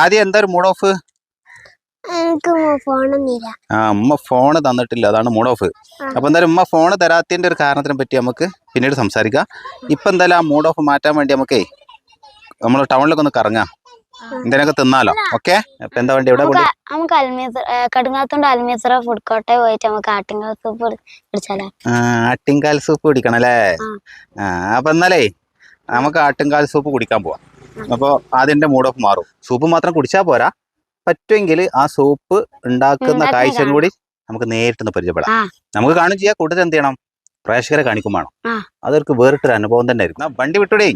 ആദ്യം എന്താ ഒരു മൂഡ് ഓഫ് ആ ഉമ്മ ഫോണ് തന്നിട്ടില്ല. അതാണ് മൂഡ് ഓഫ്. അപ്പൊ എന്തായാലും ഉമ്മ ഫോണ് തരാത്തതിന്റെ ഒരു കാരണത്തിനെ പറ്റി നമുക്ക് പിന്നീട് സംസാരിക്കാം. ഇപ്പൊ എന്തായാലും ആ മൂഡ് ഓഫ് മാറ്റാൻ വേണ്ടി നമുക്കേ നമ്മൾ ടൗണിലൊക്കെ ഒന്ന് കറങ്ങാം. എന്തിനൊക്കെ തിന്നാലോ? ഓക്കെ? അപ്പൊ എന്താ വേണ്ടി ഇവിടെ നമുക്ക് കടുങ്ങാത്തോണ്ട് അൽമീസറ ഫുഡ് കോർട്ടേ പോയിട്ട് നമുക്ക് ആട്ടിങ്കാൽ സൂപ്പ് ആട്ടിങ്കാൽ ആട്ടിൻകാൽ സൂപ്പ് കുടിക്കണം അല്ലേ? അപ്പൊ എന്നാലേ നമുക്ക് ആട്ടിങ്കാൽ സൂപ്പ് കുടിക്കാൻ പോവാം. അപ്പോൾ അതിന്റെ മൂഡ് ഓഫ് മാറും. സൂപ്പ് മാത്രം കുടിച്ചാൽ പോരാ. പറ്റുമെങ്കിൽ ആ സൂപ്പ് ഉണ്ടാക്കുന്ന കാഴ്ചയും കൂടി നമുക്ക് നേരിട്ടൊന്ന് പരിചയപ്പെടാം. നമുക്ക് കാണും ചെയ്യാം. കൂട്ടത്തിൽ എന്ത് ചെയ്യണം? പ്രേക്ഷകരെ കാണിക്കും വേണം. അതൊരു വേറിട്ടൊരു അനുഭവം തന്നെ ആയിരിക്കും വണ്ടി വിട്ടുടേ.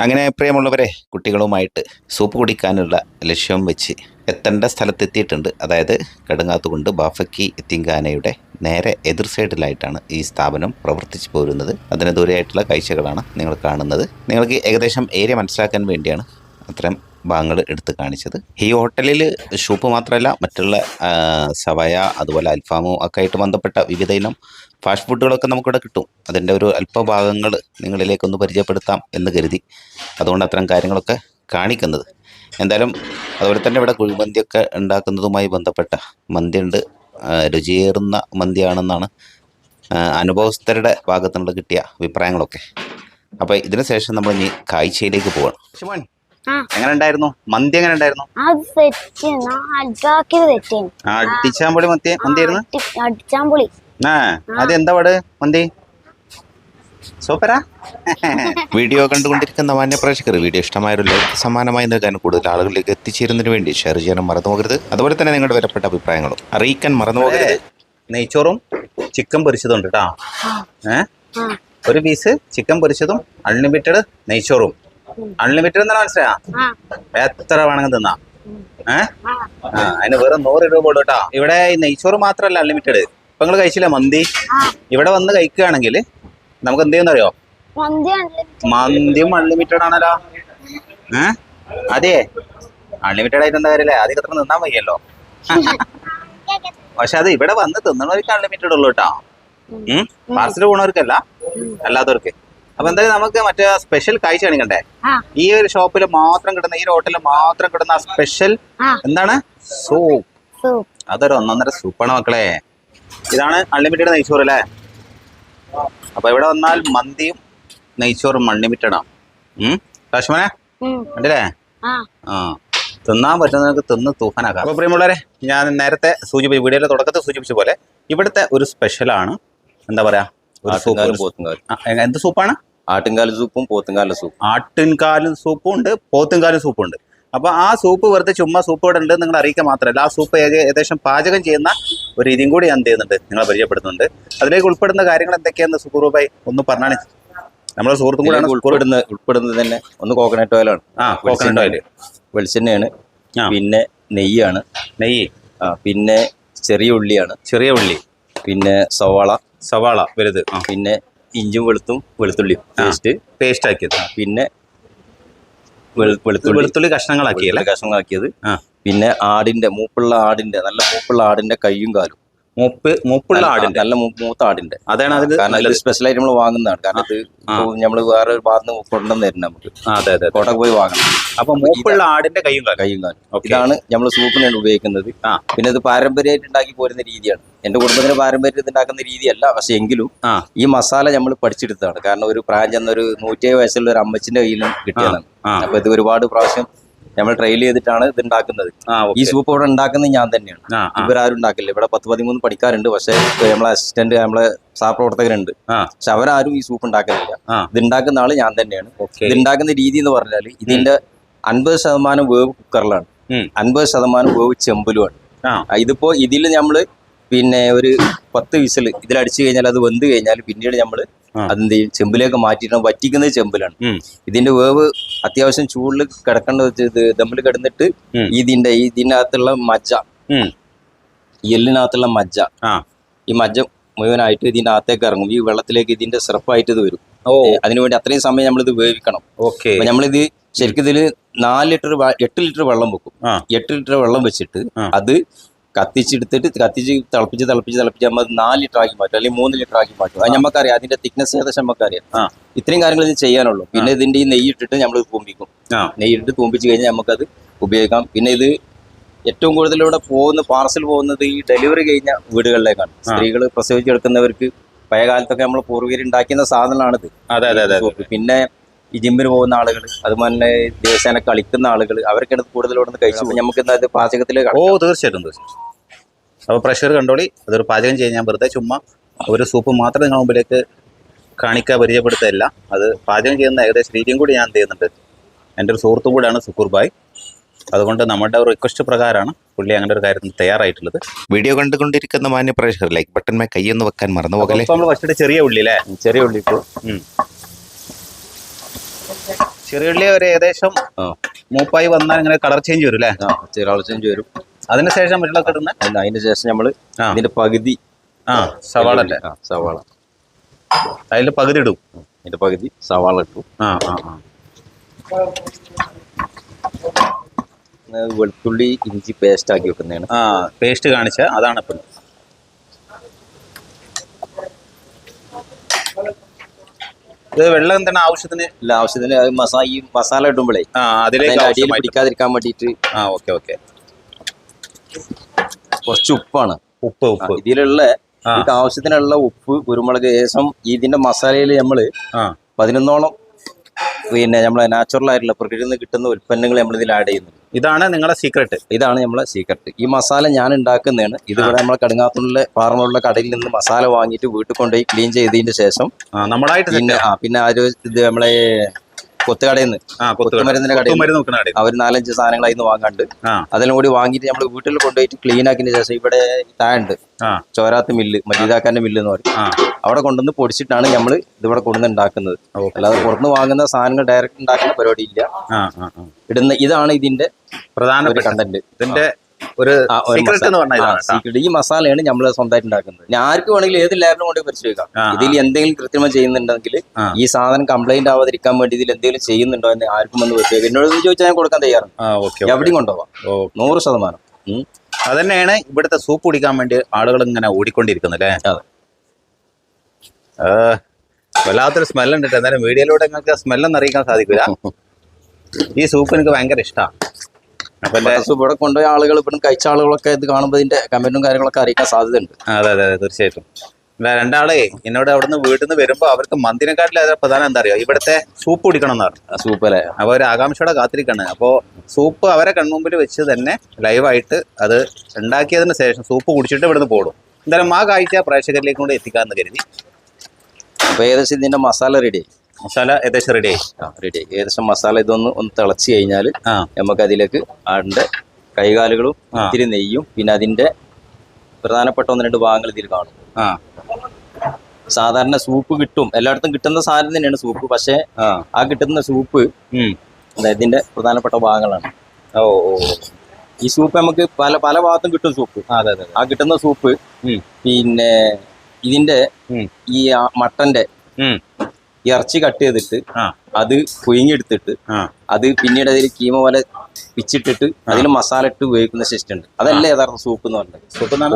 അങ്ങനെ പ്രിയമുള്ളവരെ കുട്ടികളുമായിട്ട് സൂപ്പ് കുടിക്കാനുള്ള ലക്ഷ്യം വെച്ച് എത്തേണ്ട സ്ഥലത്തെത്തിയിട്ടുണ്ട്. അതായത് കടുങ്ങാത്തുകൊണ്ട് ബാഫക്കി എത്തിങ്കാനയുടെ നേരെ എതിർ സൈഡിലായിട്ടാണ് ഈ സ്ഥാപനം പ്രവർത്തിച്ചു പോരുന്നത്. അതിന് ദൂരെയായിട്ടുള്ള കാഴ്ചകളാണ് നിങ്ങൾ കാണുന്നത്. നിങ്ങൾക്ക് ഏകദേശം ഏരിയ മനസ്സിലാക്കാൻ വേണ്ടിയാണ് അത്തരം ഭാഗങ്ങൾ എടുത്ത് കാണിച്ചത്. ഈ ഹോട്ടലിൽ ഷൂപ്പ് മാത്രമല്ല മറ്റുള്ള സവയ അതുപോലെ അൽഫാമും ഒക്കെ ആയിട്ട് ബന്ധപ്പെട്ട വിവിധ ഇനം ഫാസ്റ്റ് ഫുഡുകളൊക്കെ നമുക്കിവിടെ കിട്ടും. അതിന്റെ ഒരു അല്പഭാഗങ്ങൾ നിങ്ങളിലേക്കൊന്ന് പരിചയപ്പെടുത്താം എന്ന് കരുതി. അതുകൊണ്ട് അത്തരം കാര്യങ്ങളൊക്കെ കാണിക്കുന്നത്. എന്തായാലും അതുപോലെ തന്നെ ഇവിടെ കുഴിമന്തിയൊക്കെ ഉണ്ടാക്കുന്നതുമായി ബന്ധപ്പെട്ട മന്തിയുണ്ട്. രുചിയേറുന്ന മന്തിയാണെന്നാണ് അനുഭവസ്ഥരുടെ ഭാഗത്തു നിന്ന് കിട്ടിയ അഭിപ്രായങ്ങളൊക്കെ. അപ്പോൾ ഇതിന് ശേഷം നമ്മൾ ഇനി കാഴ്ചയിലേക്ക് പോവാണ്. ആ. എങ്ങനെ ഉണ്ടായിരുന്നു മന്തി എങ്ങനെ ഉണ്ടായിരുന്നു അടിച്ചാമ്പൊളി മന്തി മന്തിയായിരുന്നു അടിച്ചാമ്പൊളി. ആ അത് എന്താ പാട്? മന്തി? സൂപ്പറാ? വീഡിയോ കണ്ടുകൊണ്ടിരിക്കുന്ന മാന്യ പ്രേക്ഷകർ വീഡിയോ ഇഷ്ടമായൊരു ലൈക്ക് സമാനമായി നൽകാൻ കൂടുതൽ ആളുകളിലേക്ക് എത്തിച്ചേരുന്നതിന് വേണ്ടി ഷെയർ ചെയ്യാനും മറന്നു പോകരുത്. അതുപോലെ തന്നെ നിങ്ങളുടെ വിലപ്പെട്ട അഭിപ്രായങ്ങളും അറിയിക്കാൻ മറന്നു പോകരുത്. നെയ്ച്ചോറും ചിക്കൻ പൊരിച്ചതുണ്ട് കേട്ടോ. ഏ? ഒരു പീസ് ചിക്കൻ പൊരിച്ചതും അൺലിമിറ്റഡ് നെയ്ച്ചോറും. അൺലിമിറ്റഡ് എന്നാണ് മനസ്സിലാ എത്ര വേണമെങ്കിൽ തിന്നാ. ആ. അതിന് വെറും നൂറ് രൂപ ഉള്ളൂ കേട്ടോ. ഇവിടെ ഈ നെയ്ച്ചോറ് മാത്രമല്ല അൺലിമിറ്റഡ് ഇപ്പൊ നിങ്ങൾ കഴിച്ചില്ല മന്തി? ഇവിടെ വന്ന് കഴിക്കുകയാണെങ്കിൽ നമുക്ക് എന്ത് ചെയ്യുന്ന അറിയോ മന്തി unlimited. മന്തിയും അൺലിമിറ്റഡ് ആണല്ലോ. ഏ? അതെ. അൺലിമിറ്റഡ് ആയിട്ട് എന്താ കാര്യമില്ല ആദ്യം എത്ര നിന്നാൻ വയ്യല്ലോ. പക്ഷെ അത് ഇവിടെ വന്ന് തിന്നണവർക്ക് അൺലിമിറ്റഡ് ഉള്ളൂ കേട്ടോ. പാർസൽ പോണവർക്കല്ല. അല്ലാത്തവർക്ക്. അപ്പൊ എന്തായാലും നമുക്ക് മറ്റേ സ്പെഷ്യൽ കാഴ്ച കാണിക്കണ്ടേ? ഈ ഒരു ഷോപ്പിൽ മാത്രം കിട്ടുന്ന ഈ ഒരു ഹോട്ടലിൽ മാത്രം കിട്ടുന്ന സ്പെഷ്യൽ എന്താണ്? സൂപ്പ് സൂപ്പ് അതൊരു ഒന്നൊന്നര സൂപ്പാണ് മക്കളെ. ഇതാണ് അൺലിമിറ്റഡ് നെയ്ച്ചോറ് അല്ലേ? അപ്പൊ ഇവിടെ വന്നാൽ മന്തിയും നെയ്ച്ചോറും അൺലിമിറ്റഡ് ആണ്. കാശ്മനെ ആ. ആ. തിന്നാൻ പറ്റുന്നവർക്ക് തിന്ന് തൂഫാനാക്കാം അപ്പൊ പ്രിയമുള്ളവരെ ഞാൻ നേരത്തെ സൂചിപ്പിച്ചു വീഡിയോയിലെ തുടക്കത്തിൽ സൂചിപ്പിച്ച പോലെ ഇവിടുത്തെ ഒരു സ്പെഷ്യലാണ് എന്താ പറയാ? ഒരു സൂപ്പ് എന്ത് സൂപ്പാണ് ആട്ടുംകാല സൂപ്പും പോത്തുംകാല സൂപ്പും. ആട്ടിൻകാലും സൂപ്പും ഉണ്ട് പോത്തുംകാലും സൂപ്പും ഉണ്ട്. അപ്പൊ ആ സൂപ്പ് വെറുതെ ചുമ്മാ സൂപ്പ് ഇവിടെ ഉണ്ട് നിങ്ങൾ അറിയിക്കുക മാത്രമല്ല. ആ സൂപ്പ് ഏക- ഏകദേശം പാചകം ചെയ്യുന്ന ഒരു രീതിയും കൂടി ഞാൻ എന്ത് ചെയ്യുന്നുണ്ട് നിങ്ങളെ പരിചയപ്പെടുത്തുന്നുണ്ട്. അതിലേക്ക് ഉൾപ്പെടുന്ന കാര്യങ്ങൾ എന്തൊക്കെയാണെന്ന് സുഖറൂപായി ഒന്ന് പറഞ്ഞാണ് നമ്മളെ സുഹൃത്തും കൂടെയാണ് ഉൾപ്പെടുന്നത് ഉൾപ്പെടുന്ന ഉൾപ്പെടുന്നത് തന്നെ ഒന്ന് കോക്കനട്ട് ഓയിലാണ് ആ കോക്കനട്ട് ഓയിൽ വെളിച്ചെണ്ണയാണ്. പിന്നെ നെയ്യാണ്. നെയ്യ്. ആ, പിന്നെ ചെറിയ ഉള്ളിയാണ്. ചെറിയ ഉള്ളി. പിന്നെ സവാള. സവാള വലുത്. പിന്നെ ഇഞ്ചും വെളുത്തും വെളുത്തുള്ളിയും പേസ്റ്റ്. പേസ്റ്റ് ആക്കിയത്. പിന്നെ വെളു- വെളുത്തുള്ളി. വെളുത്തുള്ളി കഷ്ണങ്ങളാക്കിയല്ലേ? കഷ്ണങ്ങളാക്കിയത്. പിന്നെ ആടിന്റെ മൂപ്പുള്ള ആടിന്റെ നല്ല മൂപ്പുള്ള ആടിന്റെ കയ്യും കാലും. മൂപ്പ് മൂപ്പുള്ള നല്ല- ആടിന്റെ. നല്ല മൂത്ത ആടിന്റെ. അതാണ് അതിൽ കാരണം ഇത് സ്പെഷ്യൽ ആയിട്ട് നമ്മൾ വാങ്ങുന്നതാണ്. കാരണം ഇത്. നമ്മൾ വേറെ ഒരു ഭാഗത്ത് കൊണ്ടുവന്ന് തരുന്നത് നമുക്ക്. അതെ അതെ. കോട്ടക്ക് പോയി വാങ്ങണം. അപ്പൊ മൂപ്പുള്ള ആടിന്റെ കൈയും കയ്യും കാലും. ഇതാണ് നമ്മൾ സൂപ്പിനാണ് ഉപയോഗിക്കുന്നത്. പിന്നെ ഇത് പാരമ്പര്യമായിട്ട് ഉണ്ടാക്കി പോരുന്ന രീതിയാണ്. എന്റെ കുടുംബത്തിന് പാരമ്പര്യം ഇത് ഉണ്ടാക്കുന്ന രീതിയല്ല. പക്ഷെ എങ്കിലും ഈ മസാല നമ്മൾ പഠിച്ചെടുത്തതാണ്. കാരണം ഒരു പ്രായം ചെന്ന ഒരു നൂറ്റിയേഴ് വയസ്സുള്ള ഒരു അമ്മച്ചിന്റെ കയ്യിലും കിട്ടിയതാണ്. അപ്പൊ ഇത് ഒരുപാട് പ്രാവശ്യം നമ്മൾ ട്രയൽ ചെയ്തിട്ടാണ് ഇത് ഉണ്ടാക്കുന്നത് ഈ സൂപ്പ് ഇവിടെ ഉണ്ടാക്കുന്നത് ഞാൻ തന്നെയാണ്. ഇവരാരും ഉണ്ടാക്കില്ല. ഇവിടെ പത്ത് പതിമൂന്ന് പഠിക്കാറുണ്ട് പക്ഷെ നമ്മളെ അസിസ്റ്റന്റ് നമ്മളെ സഹപ്രവർത്തകരുണ്ട് പക്ഷെ അവരാരും ഈ സൂപ്പ് ഉണ്ടാക്കുന്നില്ല. ഇത് ഉണ്ടാക്കുന്ന ആൾ ഞാൻ തന്നെയാണ്. ഇത് ഉണ്ടാക്കുന്ന രീതി എന്ന് പറഞ്ഞാൽ ഇതിന്റെ അൻപത് ശതമാനം വേവ് കുക്കറിലാണ്. അൻപത് ശതമാനം വേവ് ചെമ്പിലുമാണ്. ഇതിപ്പോ ഇതിൽ നമ്മൾ പിന്നെ ഒരു പത്ത് വിസിൽ ഇതിലടിച്ചു കഴിഞ്ഞാൽ അത് വെന്ത് കഴിഞ്ഞാൽ പിന്നീട് നമ്മൾ ആ. അതെന്ത് ചെയ്യും? ചെമ്പിലേക്ക് മാറ്റിയിട്ട് വറ്റിക്കുന്നത് ചെമ്പിലാണ്. ഇതിന്റെ വേവ് അത്യാവശ്യം ചൂടിൽ കിടക്കേണ്ട ഇത് ദമ്മിൽ കിടന്നിട്ട് ഇതിന്റെ ഇതിനകത്തുള്ള മജ്ജ. ഈ എല്ലിനകത്തുള്ള മജ്ജ. ഈ മജ്ജ മുഴുവനായിട്ട് ഇതിന്റെ അകത്തേക്ക് ഇറങ്ങും. ഈ വെള്ളത്തിലേക്ക് ഇതിന്റെ സിറപ്പായിട്ട് ഇത് വരും. അതിനുവേണ്ടി അത്രയും സമയം നമ്മൾ ഇത് വേവിക്കണം. ഓക്കെ. നമ്മളിത് ശരിക്കും ഇതിൽ നാല് ലിറ്റർ എട്ട് ലിറ്റർ വെള്ളം വെക്കും. എട്ട് ലിറ്റർ വെള്ളം വെച്ചിട്ട് അത് കത്തിച്ചെടുത്തിട്ട് കത്തിച്ച് തിളപ്പിച്ച് തിളപ്പിച്ച് തിളപ്പിച്ച് നമ്മൾ നാല് ലിറ്റർ ആക്കി മാറ്റും അല്ലെങ്കിൽ മൂന്ന് ലിറ്റർ ആക്കി മാറ്റും. അത് നമുക്കറിയാം അതിന്റെ തിക്നെസ് ഏകദേശം നമുക്കറിയാം. ഇത്രയും കാര്യങ്ങൾ ഇത് ചെയ്യാനുള്ളൂ. പിന്നെ ഇതിന്റെ ഈ നെയ്യ് ഇട്ടിട്ട് നമ്മൾ തൂമ്പിക്കും ആ. നെയ്യ് ഇട്ടിട്ട് തൂമ്പിച്ച് കഴിഞ്ഞാൽ നമുക്കത് ഉപയോഗിക്കാം. പിന്നെ ഇത് ഏറ്റവും കൂടുതൽ ഇവിടെ പോകുന്ന പാർസൽ പോകുന്നത് ഈ ഡെലിവറി കഴിഞ്ഞ വീടുകളിലേക്കാണ്. സ്ത്രീകൾ പ്രസവിച്ചെടുക്കുന്നവർക്ക് പഴയ കാലത്തൊക്കെ നമ്മൾ പൂർവികർ ഉണ്ടാക്കുന്ന സാധനമാണിത്. പിന്നെ ഈ ജിമ്മിന് പോകുന്ന ആളുകൾ അതുപോലെ തന്നെ ദിവസേന കളിക്കുന്ന ആളുകൾ ഇവിടെ നിന്ന് കഴിച്ചു നമുക്ക് എന്താ പാചകത്തിൽ ഓ തീർച്ചയായിട്ടും തീർച്ചയായിട്ടും. അപ്പോൾ പ്രഷർ കണ്ടോളി അതൊരു പാചകം ചെയ്യാൻ ഞാൻ വെറുതെ ചുമ്മാ ഒരു സൂപ്പ് മാത്രം നിങ്ങൾ മുമ്പിലേക്ക് കാണിക്കാൻ പരിചയപ്പെടുത്തല്ല. അത് പാചകം ചെയ്യുന്ന ഏകദേശം രീതിയും കൂടി ഞാൻ ചെയ്യുന്നുണ്ട്. എന്റെ ഒരു സുഹൃത്തും കൂടെയാണ് സുക്കൂർ ബായ് അതുകൊണ്ട് നമ്മുടെ ഒരു റിക്വസ്റ്റ് പ്രകാരമാണ് പുള്ളി അങ്ങനെ ഒരു കാര്യത്തിന് തയ്യാറായിട്ടുള്ളത്. വീഡിയോ കണ്ടുകൊണ്ടിരിക്കുന്ന മാന്യ പ്രേക്ഷകർ ലൈക്ക് ബട്ടൺ മേ കൈ ഒന്ന് വെക്കാൻ മറന്നു പോകല്ലേ നമ്മൾ ഫസ്റ്റ് ചെറിയ ഉള്ളി അല്ലേ ചെറിയ ഉള്ളി ഇപ്പോൾ ചെറിയ ഉള്ളി ഒരു ഏകദേശം മൂപ്പായി വന്നാൽ ഇങ്ങനെ കളർ ചേഞ്ച് വരും അല്ലേ? കളർ ചേഞ്ച് വരും. അതിന് ശേഷം വെള്ളമൊക്കെ ഇടുന്ന? അതിന് അതിന് ശേഷം നമ്മൾ. ഇതിന്റെ പകുതി ആ സവാള അല്ലേ? സവാള. അതിൽ പകുതി ഇടും. അതിന്റെ പകുതി സവാള ഇട്ടു. ആ ആ ആ. വെളുത്തുള്ളി ഇഞ്ചി പേസ്റ്റ് ആക്കി വെക്കുന്നതാണ്. ആ പേസ്റ്റ് കാണിച്ച. അതാണ് ഇപ്പം. ഇത് വെള്ളം എന്താണ് ആവശ്യത്തിന്? ഇല്ല ആവശ്യത്തിന് അത് മസാല ഇടുമ്പോഴേ ആ അതിലേക്ക് അടിയിൽ ആവശ്യമായിട്ട്. പിടിക്കാതിരിക്കാൻ വേണ്ടിയിട്ട് ആ ഓക്കെ ഓക്കെ. കുറച്ച് ഉപ്പാണ്. ഉപ്പ് ആ, ഉപ്പ് ഇതിലുള്ള ആ. ഇതിക്ക് ആവശ്യത്തിനുള്ള ഉപ്പ് കുരുമുളക് ഏകദേശം ഇതിന്റെ മസാലയിൽ നമ്മൾ ആ. പതിനൊന്നോളം പിന്നെ നമ്മൾ നാച്ചുറൽ ആയിട്ടുള്ള പ്രകൃതിയിൽ നിന്ന് കിട്ടുന്ന ഉൽപ്പന്നങ്ങൾ നമ്മൾ ഇതിൽ ആഡ് ചെയ്യുന്നു ഇതാണ് നിങ്ങളുടെ സീക്രട്ട് ഇതാണ് നമ്മളെ സീക്രട്ട് ഈ മസാല ഞാൻ ഉണ്ടാക്കുന്നതാണ്. ഇതിവിടെ നമ്മളെ കടുങ്ങാത്തുള്ള പാറമുള്ള കടയിൽ നിന്ന് മസാല വാങ്ങിയിട്ട് വീട്ടിൽ കൊണ്ടുപോയി ക്ലീൻ ചെയ്തതിന്റെ ശേഷം നമ്മളായിട്ട് പിന്നെ. ആ പിന്നെ ആ ഒരു ഇത് നമ്മളെ കൊത്തുകടയിൽ നിന്ന് ആ കൊത്തുമരുന്നിന്റെ കടയിൽ അവർ നാലഞ്ച് സാധനങ്ങൾ അതിന് വാങ്ങാണ്ട്. അതെല്ലാം കൂടി വാങ്ങിയിട്ട് നമ്മൾ വീട്ടിൽ കൊണ്ടുപോയിട്ട് ക്ലീൻ ആക്കിയതിന് ശേഷം ഇവിടെ താഴുണ്ട് ചോരാത്ത മില്ല് മജീദാക്കാന്റെ മില്ല് എന്ന് പറയും അവിടെ കൊണ്ടുവന്ന് പൊടിച്ചിട്ടാണ് നമ്മൾ ഇതിവിടെ കൊണ്ടുവന്ന് ഉണ്ടാക്കുന്നത്. അല്ലാതെ പുറത്തുനിന്ന് വാങ്ങുന്ന സാധനങ്ങൾ ഡയറക്റ്റ് ഉണ്ടാക്കുന്ന പരിപാടി ഇല്ല ഇടുന്ന ഇതാണ് ഇതിന്റെ ഒരു കണ്ടന്റ് ഇതിന്റെ ഒരു സീക്രട്ട് എന്ന് പറഞ്ഞാൽ സീക്രട്ട് ഈ മസാലയാണ് നമ്മൾ സ്വന്തമായിട്ട് ഉണ്ടാക്കുന്നത് ഞാൻ ആർക്ക് വേണമെങ്കിലും ഏത് ലാബിലും കൊണ്ട് പരിശോധിക്കാം. ആ. ഇതിൽ എന്തെങ്കിലും കൃത്രിമം ചെയ്യുന്നുണ്ടെങ്കിൽ ഈ സാധനം കംപ്ലൈന്റ് ആവാതിരിക്കാൻ വേണ്ടി ഇതിൽ എന്തെങ്കിലും ചെയ്യുന്നുണ്ടോ എന്ന് ആർക്കും വന്ന് പരിശോധിക്കാം. എന്നോട് ചോദിച്ചാൽ ഞാൻ കൊടുക്കാൻ തയ്യാറാണ്. എവിടെയും കൊണ്ടുപോവാം നൂറ് ശതമാനം. അത് അതന്നെയാണ് ഇവിടുത്തെ സൂപ്പ് കുടിക്കാൻ വേണ്ടി ആളുകൾ ഇങ്ങനെ. ആ, വല്ലാത്തൊരു ട്ടോ. എന്നാലും വീഡിയോയിലൂടെ നിങ്ങൾക്ക് സ്മെല്ലൊന്നും അറിയിക്കാൻ സാധിക്കില്ല ഈ സൂപ്പ് എനിക്ക് ഭയങ്കര ഇഷ്ടമാണ് അപ്പൊ ഇവിടെ കൊണ്ടുപോയ ആളുകൾ ഇപ്പം കഴിച്ച ആളുകളൊക്കെ ഇത് കാണുമ്പോൾ ഇതിന്റെ കമന്റും കാര്യങ്ങളൊക്കെ അറിയിക്കാൻ സാധ്യതയുണ്ട്. അതെ അതെ അതെ തീർച്ചയായിട്ടും. രണ്ടാളേ എന്നോട് അവിടുന്ന് വീട്ടിൽ നിന്ന് വരുമ്പോൾ അവർക്ക് മന്ദിരക്കാട്ടിലെ അതിന് പ്രധാനം എന്താ അറിയോ? ഇവിടുത്തെ സൂപ്പ് കുടിക്കണം എന്നാണ് സൂപ്പ് അല്ലേ? അപ്പോൾ ഒരു ആകാംക്ഷയോടെ കാത്തിരിക്കാണ്. അപ്പോൾ സൂപ്പ് അവരെ കൺമുമ്പിൽ വെച്ച് തന്നെ ലൈവായിട്ട് അത് ഉണ്ടാക്കിയതിന് ശേഷം സൂപ്പ് കുടിച്ചിട്ട് ഇവിടുന്ന് പോടും. എന്തായാലും ആ കാഴ്ച പ്രേക്ഷകരിലേക്ക് കൂടെ എത്തിക്കാമെന്ന് കരുതി. അപ്പൊ ഏകദേശം ഇതിന്റെ മസാല റെഡി ആയി. മസാല ഏകദേശം റെഡി ആയി. റെഡി ആയി. ഏകദേശം മസാല ഇതൊന്ന് ഒന്ന് തിളച്ച് കഴിഞ്ഞാൽ നമുക്ക് അതിലേക്ക് ആടിന്റെ കൈകാലുകളും ഇത്തിരി നെയ്യും പിന്നെ അതിന്റെ പ്രധാനപ്പെട്ട ഒന്ന് രണ്ട് ഭാഗങ്ങൾ ഇതിൽ കാണും. സാധാരണ സൂപ്പ് കിട്ടും. എല്ലായിടത്തും കിട്ടുന്ന സാധനം തന്നെയാണ് സൂപ്പ്. പക്ഷേ ആ. കിട്ടുന്ന സൂപ്പ് ഇതിന്റെ പ്രധാനപ്പെട്ട ഭാഗങ്ങളാണ്. ഓ ഓ ഈ സൂപ്പ് നമുക്ക് പല പല ഭാഗത്തും കിട്ടും സൂപ്പ്. അതെ അതെ ആ കിട്ടുന്ന സൂപ്പ്. പിന്നെ ഇതിന്റെ ഈ മട്ടന്റെ. ഇറച്ചി കട്ട് ചെയ്തിട്ട് അത് പുഴുങ്ങിയെടുത്തിട്ട് അത് പിന്നീട് അതിൽ കീമ പോലെ പിച്ചിട്ടിട്ട് അതിൽ മസാല ഇട്ട് ഉപയോഗിക്കുന്ന സിസ്റ്റം ഉണ്ട് അതല്ലേ യഥാർത്ഥ സൂപ്പ് എന്ന് പറഞ്ഞത്.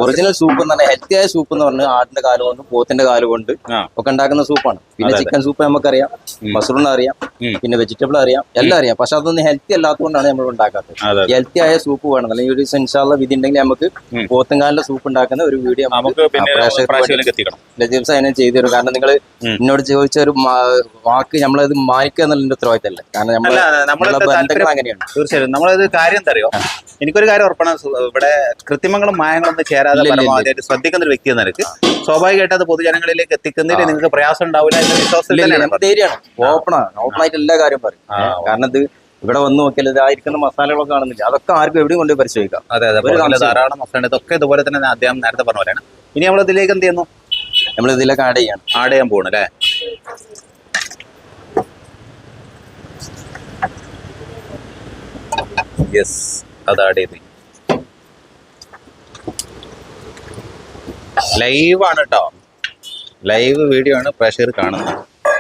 ഒറിജിനൽ സൂപ്പ് എന്ന് പറഞ്ഞാൽ ഹെൽത്തി ആയ സൂപ്പ് എന്ന് പറഞ്ഞാൽ ആടിന്റെ കാൽ കൊണ്ട് പോത്തിന്റെ കാൽ കൊണ്ട് ഒക്കെ ഉണ്ടാക്കുന്ന സൂപ്പാണ് പിന്നെ. ചിക്കൻ സൂപ്പ് നമുക്കറിയാം. മസറൂൺ അറിയാം പിന്നെ വെജിറ്റബിൾ അറിയാം എല്ലാം അറിയാം. പക്ഷെ അതൊന്നും ഹെൽത്തി അല്ലാത്തതുകൊണ്ടാണ് നമ്മൾ ഉണ്ടാക്കാത്തത്. ഹെൽത്തി ആയ സൂപ്പ് വേണം. അല്ലെങ്കിൽ ഒരു ഇൻഷാള്ള വിധി ഉണ്ടെങ്കിൽ നമുക്ക് പോത്തങ്കാലിന്റെ പോത്തുംകാലിന്റെ സൂപ്പ് ഉണ്ടാക്കുന്ന ഒരു വീഡിയോ ലജീബ്സ് അതിനെ ചെയ്തു തരും. കാരണം നിങ്ങൾ. എന്നോട് ചോദിച്ച ഒരു വാക്ക് നമ്മളത് മാനിക്കുക എന്നുള്ള ഉത്തരവാദിത്തമല്ല? കാരണം നമ്മളെ ബന്ധങ്ങൾ അങ്ങനെയാണ് തീർച്ചയായും. നമ്മളത് കാര്യം തറിയോ എനിക്കൊരു കാര്യം ഉറപ്പാണ്. ഇവിടെ കൃത്രിമങ്ങളും മായങ്ങളും ഒന്നും ചേരാതെ പരമാവധിയായിട്ട് പരമാവധി ശ്രദ്ധിക്കുന്ന ഒരു വ്യക്തി നിനക്ക് സ്വാഭാവികമായിട്ട് അത് പൊതുജനങ്ങളിലേക്ക് എത്തിക്കുന്നതിൽ നിങ്ങൾക്ക് പ്രയാസം ഉണ്ടാവില്ല എന്ന വിശ്വാസത്തിൽ തന്നെയാണ് ഓപ്പണാണ്. ഓപ്പണായിട്ട് എല്ലാ കാര്യം പറയും. കാരണം ഇത് ഇവിടെ വന്ന് നോക്കിയാൽ ഇതായിരിക്കുന്ന മസാലകളൊക്കെ കാണുന്നില്ല. അതൊക്കെ ആർക്കും എവിടെയും കൊണ്ട് പരിശോധിക്കാം. അതെ അതെ. ധാരാളം മസാല ഇതൊക്കെ ഇതുപോലെ തന്നെ അദ്ദേഹം നേരത്തെ പറഞ്ഞ പോലെയാണ്. ഇനി നമ്മൾ ഇതിലേക്ക് എന്ത് ചെയ്യുന്നു? നമ്മൾ ഇതിലേക്ക് ആഡ് ചെയ്യാൻ ആഡ് ചെയ്യാൻ പോകണം അല്ലേ? യെസ് അത് ആഡ് ചെയ്ത് ലൈവ് ആണ് കേട്ടോ ലൈവ് വീഡിയോ ആണ് പ്രഷർ കാണുന്നത്.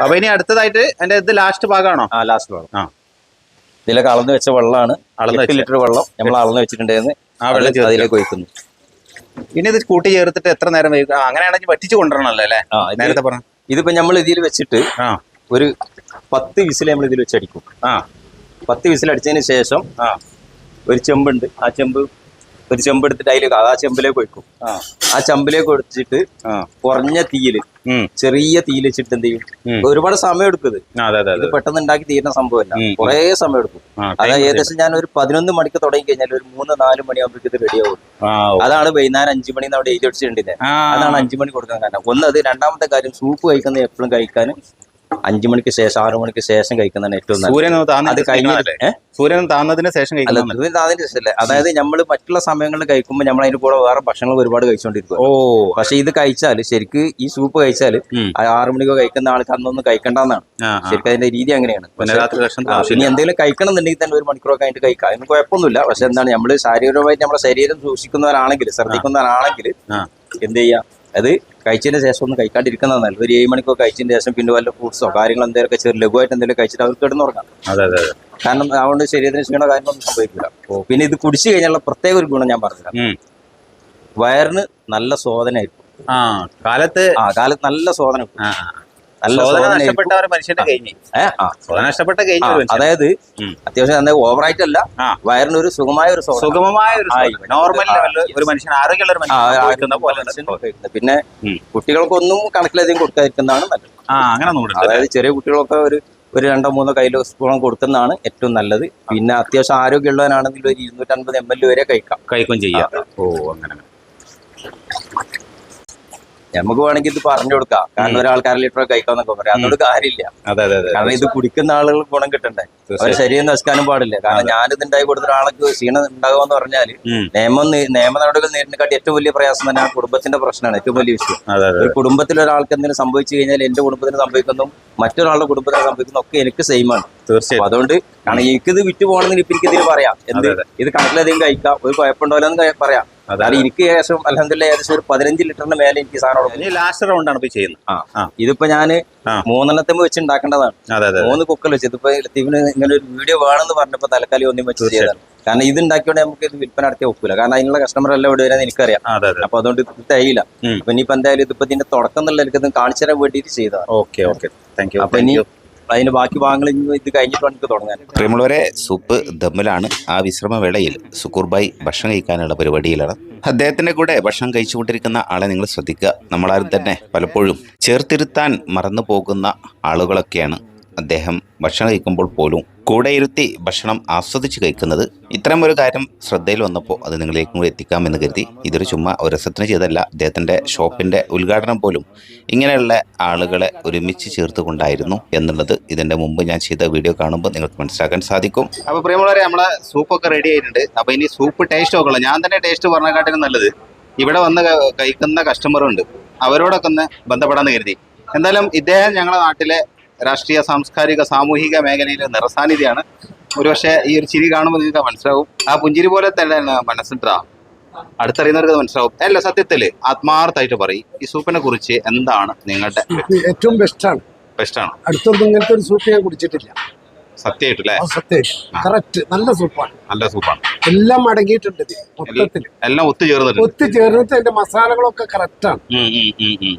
അപ്പൊ ഇനി അടുത്തതായിട്ട് എന്റെ ഇത് ലാസ്റ്റ് ഭാഗമാണോ? ആ ലാസ്റ്റ് ഭാഗം. ആ. ഇതിലൊക്കെ അളന്ന് വെച്ച വെള്ളമാണ്. അളന്ന്. ലിറ്റർ വെള്ളം നമ്മൾ അളന്ന് വെച്ചിട്ടുണ്ടായിരുന്നു ആ വെള്ളം അതിലേക്ക് ഒഴിക്കുന്നു. ഇനി ഇത് കൂട്ടി ചേർത്തിട്ട് എത്ര നേരം വൈകും? അങ്ങനെയാണെങ്കിൽ വറ്റിച്ച് കൊണ്ടുവരണല്ലോ അല്ലേ? നേരത്തെ പറഞ്ഞു. ഇതിപ്പോ നമ്മൾ ഇതിൽ വെച്ചിട്ട് ആ. ഒരു പത്ത് വിസിൽ നമ്മൾ ഇതിൽ വെച്ചടിക്കും. ആ. പത്ത് വിസിൽ അടിച്ചതിന് ശേഷം ആ. ഒരു ചെമ്പുണ്ട്. ആ ചെമ്പ് ഒരു ചെമ്പ് എടുത്തിട്ട് അതിലേക്ക് ആ ചെമ്പിലേക്ക് ഒഴിക്കും. ആ. ചെമ്പിലേക്ക് ഒഴിച്ചിട്ട് കുറഞ്ഞ തീയിൽ ചെറിയ തീയിൽ വെച്ചിട്ട് എന്ത് ചെയ്യും? ഒരുപാട് സമയം എടുക്കും ഇത്. പെട്ടെന്ന് ഉണ്ടാക്കി തീരുന്ന സംഭവമല്ല. കുറെ സമയം എടുക്കും. അതായത് ഏകദേശം ഞാൻ ഒരു പതിനൊന്ന് മണിക്ക് തുടങ്ങി കഴിഞ്ഞാൽ ഒരു മൂന്ന് നാല് മണിയാകുമ്പോഴേക്ക് ഇത് റെഡിയാവും അതാണ് വൈകുന്നേരം അഞ്ചു മണി അവിടെ എഴുതി അടിച്ചിട്ടുണ്ടെങ്കിൽ അതാണ് അഞ്ചു മണി കൊടുക്കാൻ കാരണം. ഒന്ന് അത് രണ്ടാമത്തെ കാര്യം സൂപ്പ് കഴിക്കുന്നത് എപ്പോഴും കഴിക്കാൻ അഞ്ചു മണിക്ക് ശേഷം ആറു മണിക്ക് ശേഷം കഴിക്കുന്നതാണ് ഏറ്റവും സൂര്യൻ അത് സൂര്യൻ താന്നതിന് ശേഷം അല്ല കഴിക്കുന്നത് ഇത് അതിന്റെ അതായത് നമ്മൾ മറ്റുള്ള സമയങ്ങളിൽ കഴിക്കുമ്പോൾ നമ്മൾ അതിന്റെ കൂടെ വേറെ ഭക്ഷണങ്ങൾ ഒരുപാട് കഴിച്ചുകൊണ്ടിരിക്കും ഓ. പക്ഷെ ഇത് കഴിച്ചാൽ ശരിക്ക് ഈ സൂപ്പ് കഴിച്ചാൽ. ആറു മണിക്കോ കഴിക്കുന്ന ആൾക്ക് അന്നൊന്നും കഴിക്കണ്ടെന്നാണ്. ശരിക്കും അതിന്റെ രീതി അങ്ങനെയാണ്. ഇനി എന്തെങ്കിലും കഴിക്കണം എന്നുണ്ടെങ്കിൽ തന്നെ ഒരു മണിക്കൂറൊക്കെ കഴിഞ്ഞിട്ട് കഴിക്കാം. അതിന് കുഴപ്പമൊന്നുമില്ല. പക്ഷെ എന്താണ് നമ്മൾ ശാരീരികമായിട്ട് നമ്മുടെ ശരീരം സൂക്ഷിക്കുന്നവരാണെങ്കിൽ ശ്രദ്ധിക്കുന്നവരാണെങ്കിൽ. എന്ത് ചെയ്യാം? അത് കഴിച്ചതിന് ശേഷം ഒന്നും കഴിക്കാണ്ടിരിക്കുന്നതാണ്. നല്ലത് ഒരു ഏഴ് മണിക്കോ കഴിച്ചതിന് ശേഷം പിന്നെ വല്ല ഫ്രൂട്ട്സോ കാര്യങ്ങൾ എന്തെങ്കിലുമൊക്കെ ചെറിയ ലഘുവായിട്ട് എന്തെങ്കിലും കഴിച്ചിട്ട് അവർക്ക് കിടന്നുറങ്ങാം അതെ അതെ അതെ. കാരണം അതുകൊണ്ട് ശരീരത്തിന് ക്ഷീണോ കാര്യങ്ങളൊന്നും സംഭവിക്കില്ല. പിന്നെ ഇത് കുടിച്ചു കഴിഞ്ഞാൽ പ്രത്യേക ഒരു ഗുണം ഞാൻ പറഞ്ഞുതരാം. വയറിന് നല്ല ശോധനയായിരിക്കും ആ കാലത്ത് ആ കാലത്ത് നല്ല ശോധന അതായത്. അത്യാവശ്യം എന്താ ഓവറായിട്ടല്ല ആ. വയറിന് ഒരു സുഖമായ ഒരു സുഖമായ സുഗമമായ ഒരു. നോർമൽ ഒരു മനുഷ്യൻ ആരോഗ്യമുള്ള ഒരു മനുഷ്യൻ. പിന്നെ. കുട്ടികൾക്കൊന്നും കണക്കിലധികം കൊടുക്കാതിരിക്കുന്നതാണ് നല്ലത്. അങ്ങനെ അതായത് ചെറിയ കുട്ടികളൊക്കെ ഒരു ഒരു രണ്ടോ മൂന്നോ കയ്യിലോ സ്പൂൺ കൊടുക്കുന്നതാണ് ഏറ്റവും നല്ലത്. പിന്നെ അത്യാവശ്യം ആരോഗ്യമുള്ളവനാണെങ്കിൽ ഒരു ഇരുന്നൂറ്റൻപത് എം എൽ വരെ കഴിക്കാം. കഴിക്കും ചെയ്യാം. ഓ അങ്ങനെ. നമുക്ക് വേണമെങ്കിൽ ഇത് പറഞ്ഞു കൊടുക്കാം. കാരണം ഒരാൾക്കാർ ലിറ്റർ കഴിക്കാന്നൊക്കെ പറയാം. അതുകൊണ്ട് കാര്യമില്ല. കാരണം ഇത് കുടിക്കുന്ന ആളുകൾ ഗുണം കിട്ടണ്ടേ? അവർ. ശരീരം നശിക്കാനും പാടില്ല. കാരണം ഞാനിത് ഉണ്ടായി കൊടുത്ത ഒരാൾക്ക് ക്ഷീണം ഉണ്ടാകുമെന്ന് പറഞ്ഞാൽ. നിയമം നിയമ നടപടികൾ നേരിടുന്നതിനെക്കാട്ടി ഏറ്റവും വലിയ പ്രയാസം തന്നെ ആ കുടുംബത്തിന്റെ പ്രശ്നമാണ്. ഏറ്റവും വലിയ വിഷയം. ഒരു കുടുംബത്തിൽ ഒരാൾക്ക് എന്തെങ്കിലും സംഭവിച്ചു കഴിഞ്ഞാൽ എന്റെ കുടുംബത്തിന് സംഭവിക്കുന്നു മറ്റൊരാളുടെ കുടുംബത്തിന് സംഭവിക്കുന്നു ഒക്കെ എനിക്ക് സെയിം ആണ്. തീർച്ചയായും. അതുകൊണ്ട് കാരണം എനിക്കിത് വിറ്റ് പോകണമെന്ന് ഇപ്പൊ എനിക്കിതിന് പറയാം. എന്ത്. ഇത് കണക്കിലധികം കഴിക്കാം. ഒരു കുഴപ്പമുണ്ടല്ലോ എന്ന് പറയാം. അതെ കാരണം എനിക്ക് ഏകദേശം അലഹദില്ല ഏകദേശം ഒരു പതിനഞ്ച് ലിറ്ററിന് മേലെ എനിക്ക് സാധനം ലാസ്റ്റ് റൗണ്ടാണ് ഇപ്പൊ ചെയ്യുന്നത്. ആ. ഇതിപ്പോ ഞാൻ. മൂന്നെണ്ണത്തുമ്പോ വെച്ച് ഉണ്ടാക്കേണ്ടതാണ് മൂന്ന് കുക്കൽ വെച്ച്. ഇതിപ്പോ ലത്തീഫിന് ഇങ്ങനെ ഒരു വീഡിയോ വേണമെന്ന് പറഞ്ഞപ്പോ തലക്കാലി ഒന്നും വെച്ച് ചെയ്തതാണ്. കാരണം ഇത് ഉണ്ടാക്കിയോണ്ട് നമുക്ക് ഇത് വിൽപ്പന നടത്തിയ ഒക്കില്ല കാരണം അതിനുള്ള കസ്റ്റമർ എല്ലാം ഇവിടെ വരാൻ എനിക്കറിയാം. അപ്പൊ അതുകൊണ്ട് ഇത് തയ്യില്ല. അപ്പൊ ഇനിയിപ്പോ എന്തായാലും ഇതിപ്പോ ഇതിന്റെ തുടക്കം എന്നുള്ള എനിക്ക് കാണിച്ചു തരാൻ വേണ്ടിയിട്ട് ചെയ്തതാണ്. Okay okay. താങ്ക് യു അപ്പൊ ഇനി അതിന് ബാക്കി ഭാഗങ്ങൾ ഇത് കഴിഞ്ഞിട്ട് നമുക്ക് തുടങ്ങാൻ. പ്രിയമുള്ളവരെ സൂപ്പ് ദമ്മിലാണ്. ആ വിശ്രമവേളയിൽ സുക്കൂർബായി ഭക്ഷണം കഴിക്കാനുള്ള പരിപാടിയിലാണ്. അദ്ദേഹത്തിന്റെ കൂടെ ഭക്ഷണം കഴിച്ചുകൊണ്ടിരിക്കുന്ന ആളെ നിങ്ങൾ ശ്രദ്ധിക്കുക. നമ്മളാരും തന്നെ പലപ്പോഴും ചേർത്തിരുത്താൻ മറന്നു പോകുന്ന ആളുകളൊക്കെയാണ് അദ്ദേഹം ഭക്ഷണം കഴിക്കുമ്പോൾ പോലും കൂടെ ഇരുത്തി ഭക്ഷണം ആസ്വദിച്ച് കഴിക്കുന്നത് ഇത്തരം ഒരു കാര്യം ശ്രദ്ധയിൽ വന്നപ്പോൾ അത് നിങ്ങളിലേക്കും കൂടി എത്തിക്കാമെന്ന് കരുതി. ഇതൊരു ചുമ്മാ ഒരു രസത്തിന് ചെയ്തല്ല അദ്ദേഹത്തിന്റെ ഷോപ്പിന്റെ ഉദ്ഘാടനം പോലും ഇങ്ങനെയുള്ള ആളുകളെ ഒരുമിച്ച് ചേർത്തുകൊണ്ടായിരുന്നു എന്നുള്ളത് ഇതിന്റെ മുമ്പ് ഞാൻ ചെയ്ത വീഡിയോ കാണുമ്പോൾ നിങ്ങൾക്ക് മനസ്സിലാക്കാൻ സാധിക്കും. അപ്പോൾ പ്രിയമുള്ളവരെ നമ്മളെ സൂപ്പൊക്കെ റെഡി ആയിട്ടുണ്ട്. അപ്പോൾ ഇനി സൂപ്പ് ടേസ്റ്റ് നോക്കണം ഞാൻ തന്നെ ടേസ്റ്റ് പറഞ്ഞേക്കാട്ടിലും നല്ലത് ഇവിടെ വന്ന് കഴിക്കുന്ന കസ്റ്റമറുണ്ട് അവരോടൊക്കെ ഒന്ന് ബന്ധപ്പെടാമെന്ന് കരുതി. എന്തായാലും ഇദ്ദേഹം ഞങ്ങളുടെ നാട്ടിലെ രാഷ്ട്രീയ സാംസ്കാരിക സാമൂഹിക മേഖലയിലെ നിറസാന്നിധ്യമാണ് ഒരുപക്ഷെ ഈ ഒരു ചിരി കാണുമ്പോൾ നിങ്ങൾക്ക് മനസ്സിലാവും. ആ പുഞ്ചിരി പോലെ തന്നെയാണ് മനസ്സിട്ടാ അടുത്തറിയുന്നവർക്ക് മനസ്സിലാവും. അല്ല സത്യത്തിൽ ആത്മാർത്ഥമായിട്ട് പറയും ഈ സൂപ്പിനെ കുറിച്ച് എന്താണ് നിങ്ങളുടെ ഏറ്റവും ബെസ്റ്റാണ് ബെസ്റ്റാണ് അടുത്തൊന്നും ഇങ്ങനത്തെ ഒരു സൂപ്പ് ഞാൻ കുടിച്ചിട്ടില്ല. സത്യമായിട്ട് അല്ലേ? കറക്റ്റ് നല്ല സൂപ്പാണ്. നല്ല സൂപ്പാണ്. എല്ലാം അടങ്ങിയിട്ടുണ്ട് മൊത്തത്തിൽ. എല്ലാം ഒത്തുചേർന്നിട്ട് ഒത്തു ചേർന്നിട്ട് അതിന്റെ മസാലകളൊക്കെ കറക്റ്റാണ്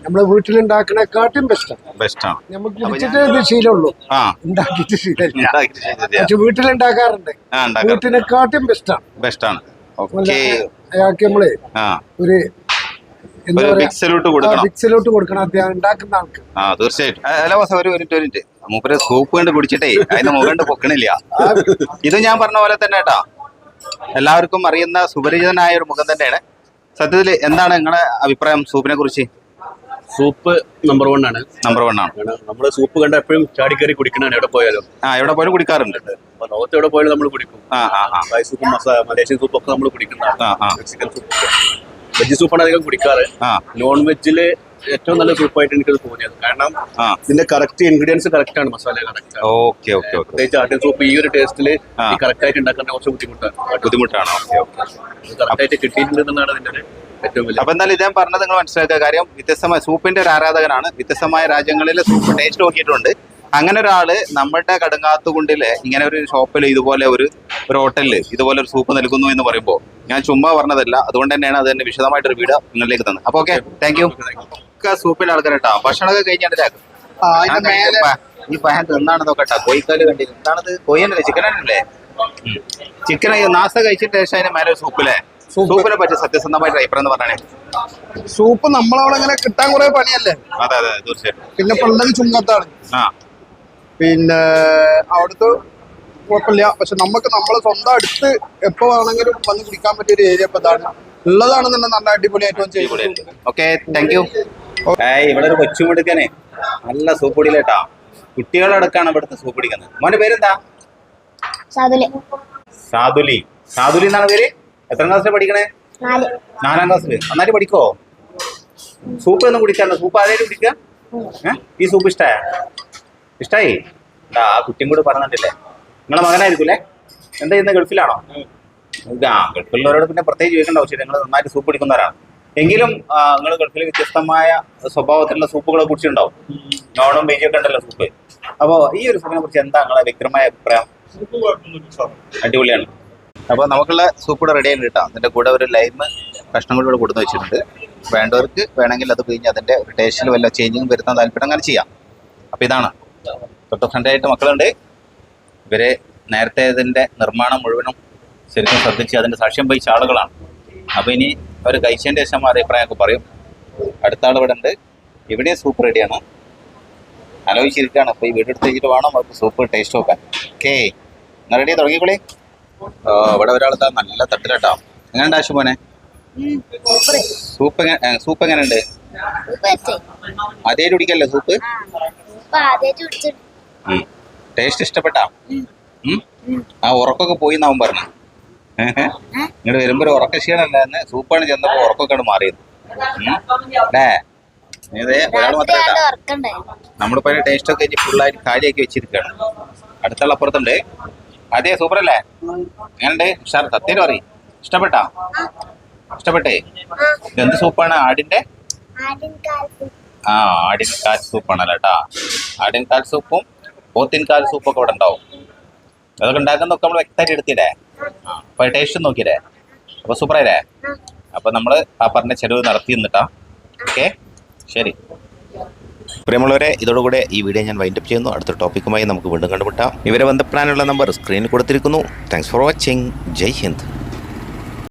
നമ്മളെ വീട്ടിലുണ്ടാക്കണേക്കാട്ടും ബെസ്റ്റാണ് ബെസ്റ്റാണ് നമുക്ക് കുടിച്ചിട്ട് ഇത് ശീലമുള്ളൂ. ഉണ്ടാക്കിയിട്ട് ശീലമില്ല. പക്ഷെ വീട്ടിലുണ്ടാക്കാറുണ്ട്. വീട്ടിനെക്കാട്ടും ബെസ്റ്റാണ് ബെസ്റ്റാണ് ഓക്കെ. അയാൾക്ക് നമ്മൾ ഒരു എന്താ പറയാ? ബിഗ് കൊടുക്കണം. മിക്സിലോട്ട് കൊടുക്കണം. അദ്ദേഹം ഉണ്ടാക്കുന്ന ആൾക്ക്. ആ തീർച്ചയായിട്ടും. അല്ല ഒരു മിനിറ്റ്. മൂപ്പര് സൂപ്പ് കണ്ട് കുടിച്ചിട്ടേ അതിന്റെ മുഖം കണ്ട് പൊക്കണില്ല. ഇത് ഞാൻ പറഞ്ഞ പോലെ തന്നെ കേട്ടാ. എല്ലാവർക്കും അറിയുന്ന സുപരിചിതനായ ഒരു മുഖം തന്നെയാണ്. സത്യത്തിൽ എന്താണ് നിങ്ങളുടെ അഭിപ്രായം സൂപ്പിനെ കുറിച്ച്? സൂപ്പ് നമ്പർ വൺ ആണ്. നമ്പർ വൺ ആണ്. നമ്മൾ നമ്മൾ സൂപ്പ് കണ്ട എപ്പോഴും ചാടിക്കറി കുടിക്കണാണ് എവിടെ പോയാലും. ആ എവിടെ പോലും കുടിക്കാറുണ്ട്. ലോകത്ത് എവിടെ പോയാലും നമ്മൾ കുടിക്കും. Soup Thai masala Malaysian soup ഒക്കെ നമ്മൾ കുടിക്കുന്നതാണ്. മെക്സിക്കൻ സൂപ്പ് വെജ് സൂപ്പാണ് അധികം കുടിക്കാറ്. നോൺ വെജിൽ ഏറ്റവും നല്ല സൂപ്പായിട്ട് എനിക്ക് തോന്നിയത്. കാരണം ഇതിന്റെ കറക്റ്റ് ഇൻഗ്രീഡിയൻസ് കറക്റ്റ് ആണ് മസാല കറക്റ്റ് ഓക്കെ ഓക്കെ പ്രത്യേകിച്ച് ആട്ടിൻ സൂപ്പ് ഈ ഒരു ടേസ്റ്റിൽ. കറക്റ്റ് ആയിട്ട് ഉണ്ടാക്കാൻ കുറച്ച് ബുദ്ധിമുട്ടാണ്. ബുദ്ധിമുട്ടാണ്. കറക്റ്റ് ആയിട്ട് കിട്ടിയിട്ടുണ്ടെന്നാണ് ഇതിന്റെ വലിയ അപ്പൊ എന്നാലും ഇദ്ദേഹം പറഞ്ഞത് നിങ്ങൾ മനസ്സിലാക്കുക കാര്യം വ്യത്യസ്തമായ സൂപ്പിന്റെ ഒരു ആരാധകനാണ്. വ്യത്യസ്തമായ രാജ്യങ്ങളിലെ സൂപ്പ് ടേസ്റ്റ് നോക്കിയിട്ടുണ്ട്. അങ്ങനെ ഒരാൾ നമ്മുടെ കടുങ്ങാത്തുകുണ്ടിലെ ഇങ്ങനെ ഒരു ഷോപ്പിൽ ഇതുപോലെ ഒരു ഒരു ഹോട്ടലിൽ ഇതുപോലെ ഒരു സൂപ്പ് നൽകുന്നു എന്ന് പറയുമ്പോൾ ഞാൻ ചുമ്മാ പറഞ്ഞതല്ല. അതുകൊണ്ട് തന്നെയാണ് അത് തന്നെ വിശദമായിട്ടൊരു വീഡിയോ നിങ്ങളിലേക്ക് തന്നത്. അപ്പൊ ഓക്കെ താങ്ക് ഒക്കെ സൂപ്പിൽ ആൾക്കാരട്ടാ ഭക്ഷണമൊക്കെ കഴിഞ്ഞിട്ട് ഈ പാൻ തിന്നാണ് നോക്കട്ടാ കോഴിക്കാൽ കണ്ടില്ല എന്താണത് കോഴിയല്ലേ? ചിക്കൻ അല്ലേ ചിക്കൻ നാസ കഴിച്ചിട്ട് ശേഷം അതിന് മേലെ സൂപ്പിലെ സൂപ്പിനെ പറ്റി സത്യസന്ധമായിട്ട് അഭിപ്രായം എന്ന് പറഞ്ഞേ. സൂപ്പ് നമ്മളവിടെ അങ്ങനെ കിട്ടാൻ കുറെ പണിയല്ലേ? അതെ അതെ തീർച്ചയായിട്ടും. പിന്നെ പിള്ളേർ ചുങ്കത്താണ് ആ. പിന്നെ അവിടുത്തെ കുഴപ്പമില്ല. പക്ഷെ നമുക്ക് നമ്മളെ സ്വന്തം അടുത്ത് എപ്പോ വേണമെങ്കിലും വന്ന് കുടിക്കാൻ പറ്റിയ ഒരു ഏരിയ ഇപ്പൊ ഇതാണ്. ഉള്ളതാണെന്നുണ്ടെങ്കിൽ നല്ല അടിപൊളിയായിട്ട് ഓക്കെ താങ്ക് യു ഏയ് ഇവിടെ ഒരു കൊച്ചു മിടുക്കനെ നല്ല സൂപ്പ് പൊടിയിലേട്ടാ കുട്ടികളടക്കാണ് ഇവിടുത്തെ സൂപ്പ് പിടിക്കുന്നത്. മോന്റെ പേരെന്താ? സാതുലി സാദുലി. സാദുലി എന്നാണ് പേര്? എത്ര ക്ലാസ്സിൽ പഠിക്കണേ? നാല്. ക്ലാസ്സിൽ നന്നായിട്ട് പഠിക്കോ? സൂപ്പ് ഒന്നും കുടിക്കാറില്ല. സൂപ്പ് ആദ്യമായിട്ട് കുടിക്കുക ഏ? ഈ സൂപ്പ് ഇഷ്ടായ? ഇഷ്ടായി? ആ കുട്ടിയും കൂടെ പറഞ്ഞിട്ടില്ലേ. നിങ്ങളെ മകനായിരിക്കൂലേ? എന്താ ഇന്ന് ഗൾഫിലാണോ? ആ ഗൾഫിലുള്ളവരോട് പിന്നെ പ്രത്യേകിച്ച് ചോദിക്കേണ്ട ആവശ്യമില്ല. നിങ്ങൾ നന്നായിട്ട് സൂപ്പ് കുടിക്കുന്നവരാണ്. എങ്കിലും നിങ്ങൾ ഗൾഫിൽ വ്യത്യസ്തമായ സ്വഭാവത്തിലുള്ള സൂപ്പുകളെ കുറിച്ച് ഉണ്ടാവും നോണും ബേജും ഒക്കെ ഉണ്ടല്ലോ സൂപ്പ്. അപ്പോൾ ഈ ഒരു സൂപ്പിനെ കുറിച്ച് എന്താ നിങ്ങളെ വ്യക്തമായ അഭിപ്രായം? അടിപൊളിയാണ്. അപ്പോൾ നമുക്കുള്ള സൂപ്പ് കൂടെ റെഡി ആയിട്ട് കിട്ടാം. അതിന്റെ കൂടെ ഒരു ലൈമ് കഷ്ണം കൂടെ കൊടുത്ത് വെച്ചിട്ടുണ്ട്. വേണ്ടവർക്ക് വേണമെങ്കിൽ അത് കഴിഞ്ഞ് അതിന്റെ ടേസ്റ്റിൽ വല്ല ചേഞ്ചിങ് വരുത്താൻ താല്പര്യം അങ്ങനെ ചെയ്യാം. അപ്പോൾ ഇതാണ്. തൊട്ട് ഫ്രണ്ടായിട്ട് മക്കളുണ്ട്. ഇവരെ നേരത്തെ ഇതിന്റെ നിർമ്മാണം മുഴുവനും ശരിക്കും ശ്രദ്ധിച്ച് അതിന്റെ സാക്ഷ്യം വഹിച്ച ആളുകളാണ്. അപ്പോൾ ഇനി അവർ കഴിച്ചതിന്റെ ശേഷം അഭിപ്രായമൊക്കെ പറയും. അടുത്ത ആൾ ഇവിടെ ഉണ്ട്. ഇവിടെയും സൂപ്പ് റെഡിയാണ് ആലോചിച്ചിരിക്കുകയാണ്. അപ്പോൾ ഈ വീടെടുത്ത് വെച്ചിട്ട് വേണം അവർക്ക് സൂപ്പ് ടേസ്റ്റ് നോക്കാൻ ഓക്കേ എന്നാൽ റെഡി തുടങ്ങിക്കോളി ഇവിടെ ഒരാൾ എന്താ നല്ല തട്ടിലട്ടോ. എങ്ങനെയുണ്ട് ആശു പോനെ സൂപ്പ് എങ്ങനെ സൂപ്പ് എങ്ങനെയുണ്ട്? അതേ കുടിക്കല്ലേ സൂപ്പ്? ടേസ്റ്റ് ഇഷ്ടപ്പെട്ടാ? ആ ഉറക്കൊക്കെ പോയി എന്നാവും പറഞ്ഞു. ഇങ്ങോട്ട് വരുമ്പോ ഒരു ഉറക്ക സൂപ്പാണ് ചെന്നപ്പോ ഉറക്കൊക്കെ മാറിയത്. അല്ലേ? നമ്മളിപ്പോ അതിന്റെ ടേസ്റ്റ് ഒക്കെ ഫുള്ളായിട്ട് കാര്യമാക്കി വെച്ചിരിക്കുകയാണ് അടുത്തുള്ള അപ്പുറത്തുണ്ട്. അതെ സൂപ്പർ അല്ലേ എങ്ങനെയുണ്ട്? ഉഷാർ സത്യം പറയും. ഇഷ്ടപ്പെട്ടാ? ഇഷ്ടപ്പെട്ടേ? ഇതെന്ത് സൂപ്പാണ്? ആടിന്റെ? ആ ആടിൻ കാൽ സൂപ്പാണല്ലോ കേട്ടാ ആടിൻ കാൽ സൂപ്പും പോത്തിൻ കാൽ സൂപ്പൊക്കെ ഇവിടെ ഉണ്ടാവും. അതൊക്കെ ഉണ്ടാക്കുന്നതൊക്കെ നമ്മൾ വ്യക്തമായിട്ട് എടുത്തില്ലേ? അപ്പൊ ടേസ്റ്റ് നോക്കിയില്ലേ? അപ്പൊ സൂപ്പറായില്ലേ അപ്പൊ നമ്മൾ ആ പറഞ്ഞ ചെലവ് നടത്തി നിന്നിട്ടാ. ഓക്കെ ശരി. പ്രിയമുള്ളവരെ ഇതോടുകൂടെ ഈ വീഡിയോ ഞാൻ വൈൻഡപ്പ് ചെയ്യുന്നു. അടുത്ത ടോപ്പിക്കുമായി നമുക്ക് വീണ്ടും കണ്ടുമുട്ടാം. ഇവരെ ബന്ധപ്പെടാനുള്ള നമ്പർ സ്ക്രീനിൽ കൊടുത്തിരിക്കുന്നു. Thanks for watching Jai Hind.